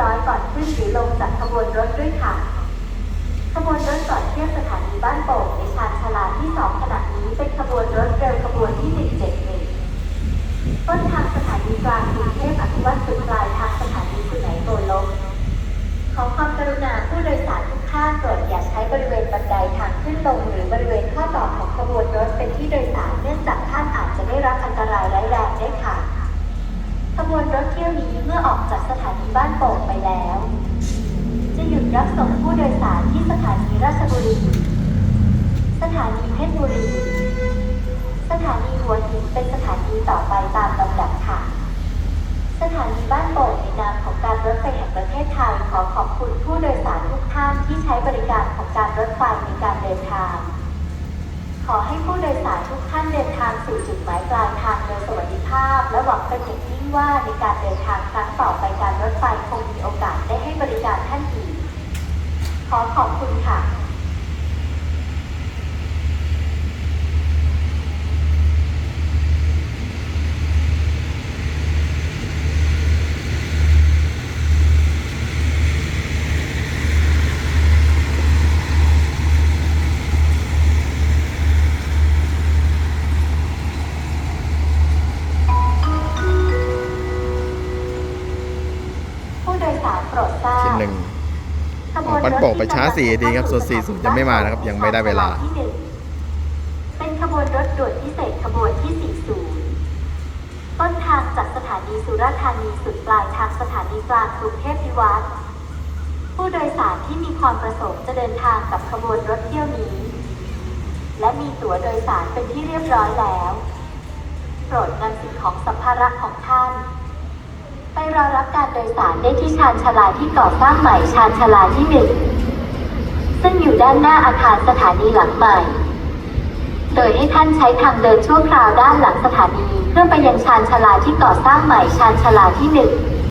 ร้อยก่อนขึ้นหรือลงจากขบวนรถด้วยค่ะ ขบวนรถก่อนเทียบสถานีบ้านโป่งในชานชาลาที่สองขณะนี้เป็นขบวนรถเร็วขบวนที่ 171 ต้นทางสถานีกลางกรุงเทพอภิวัตสุดปลายทางสถานีสุไหนโกลกขอความกรุณาผู้โดยสารทุกท่านโปรดอย่าใช้บริเวณบันไดทางขึ้นลง หรือบริเวณข้อต่อของขบวนรถเป็นที่โดยสารเนื่องจากท่านอาจจะได้รับอันตรายร้ายแรงได้ค่ะ ขบวนรถเที่ยวนี้เมื่อออกจากสถานีบ้านโป่งไปแล้ว จะหยุด รับส่งผู้โดยสารที่สถานีราชบุรี สถานีเพชรบุรี สถานีหัวหินเป็นสถานีต่อไปตามลำดับค่ะ สถานีบ้านโป่งในนามของการรถไฟแห่งประเทศไทยขอขอบคุณผู้โดยสารทุกท่านที่ใช้บริการของการรถไฟในการเดินทาง ขอให้ผู้โดยสารทุกท่านเดินทางสู่จุดหมายปลายทางโดยสวัสดิภาพ และหวังเป็นอย่างยิ่งว่าในการเดินทางครั้งต่อไปการรถไฟคงมีโอกาสได้ให้บริการท่านอีก ขอขอบคุณค่ะ ผู้ โดยสารโปรดทราบที่หนึ่งขบวนปัรนถโป่งไปช้าสี่นาทีครับส่วนสี่ศูนย์ยังไม่มานะครับ ยังไม่ได้เวลาที่หนึ่งเป็นขบวนรถด่วนพิเศษขบวนที่ 40 ต้นทางจากสถานีสุราษฎร์ธานีสุดปลายทางสถานีกลางกรุงเทพพิวัตรผู้โดยสารที่มีความประสงค์จะเดินทางกับขบวนรถเที่ยวนี้ และมีตั๋วโดยสารเป็นที่เรียบร้อยแล้ว โปรดนำสิ่งของสัมภาระของท่าน ไปรอรับการโดยสารได้ที่ชานชาลาที่ก่อสร้างใหม่ชานชาลาที่หนึ่งซึ่งอยู่ด้านหน้าอาคารสถานีหลังใหม่ โดยให้ท่านใช้ทางเดินชั่วคราวด้านหลังสถานี เพื่อไปยังชานชาลาที่ก่อสร้างใหม่ชานชาลาที่หนึ่ง